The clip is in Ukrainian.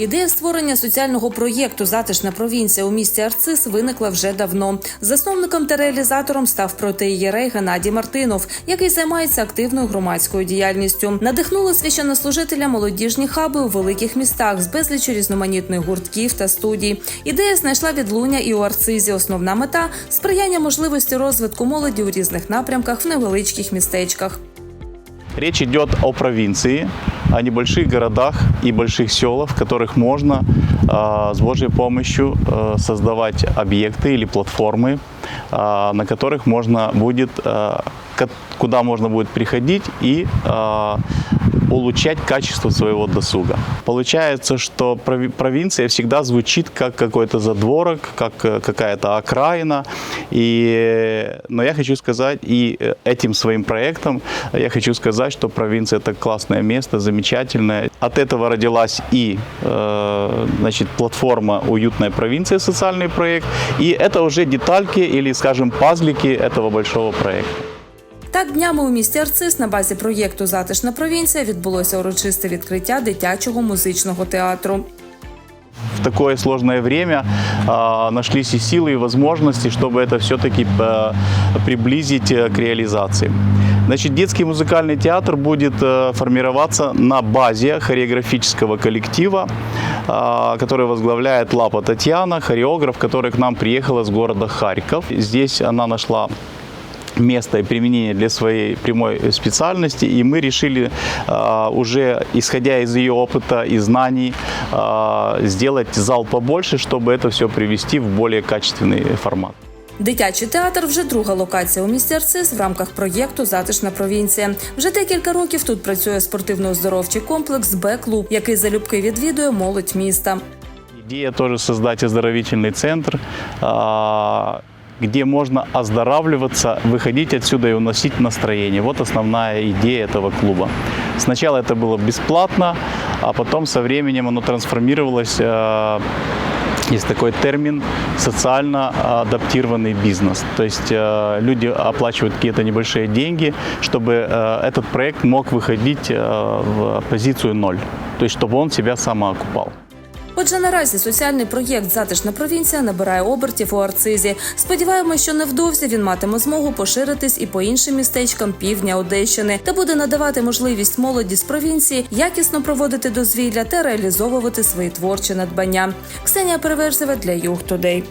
Ідея створення соціального проєкту Затишна провінція у місті Арцис виникла вже давно. Засновником та реалізатором став протиєрей Геннадій Мартинов, який займається активною громадською діяльністю. Надихнули священнослужителя молодіжні хаби у великих містах з безлічю різноманітних гуртків та студій. Ідея знайшла відлуння і у Арцизі. Основна мета сприяння можливості розвитку молоді у різних напрямках в невеличких містечках. Речь идет о провинции, о небольших городах и больших селах, в которых можно э, с Божьей помощью э, создавать объекты или платформы, э, на которых можно будет, э, куда можно будет приходить и э, улучшать качество своего досуга. Получается, что прови- провинция всегда звучит как какой-то задворок, как э, какая-то окраина. И, но я хочу сказать, и э, этим своим проектом я хочу сказать, что провинция это классное место, замечательное. От этого родилась и э, значит, платформа «Уютная провинция», социальный проект. И это уже детальки или, скажем, пазлики этого большого проекта. Так днями у місті Арцис на базі проєкту Затишна провінція відбулося урочисте відкриття дитячого музичного театру. в такое сложное время а, нашлись и силы, и возможности, чтобы это все-таки приблизить э, к реализации. Значит, детский музыкальный театр будет э, формироваться на базе хореографического коллектива, а, который возглавляет Лапа Татьяна, хореограф, который к нам приехала с города Харьков. Здесь она нашла место и применение для своей прямой специальности, и мы решили а, уже, исходя из ее опыта и знаний, а, сделать зал побольше, чтобы это все привести в более качественный формат. Дитячий театр вже друга локація у місті Арцис в рамках проєкту Затишна провінція. Вже декілька років тут працює спортивно-оздоровчий комплекс Б-клуб, який залюбки відвідує молодь міста. Идея тоже создать оздоровительный центр, а, где можно оздоравливаться, выходить отсюда и уносить настроение. Вот основная идея этого клуба. Сначала это было бесплатно, а потом со временем оно трансформировалось э, есть такой термин социально адаптированный бизнес. То есть э, люди оплачивают какие-то небольшие деньги, чтобы э, этот проект мог выходить э, в позицию ноль. То есть чтобы он себя самоокупал. Отже, наразі соціальний проєкт Затишна провінція набирає обертів у Арцизі. Сподіваємось, що невдовзі він матиме змогу поширитись і по іншим містечкам півдня Одещини та буде надавати можливість молоді з провінції якісно проводити дозвілля та реалізовувати свої творчі надбання. Ксенія Переверзева для Юг Тудей.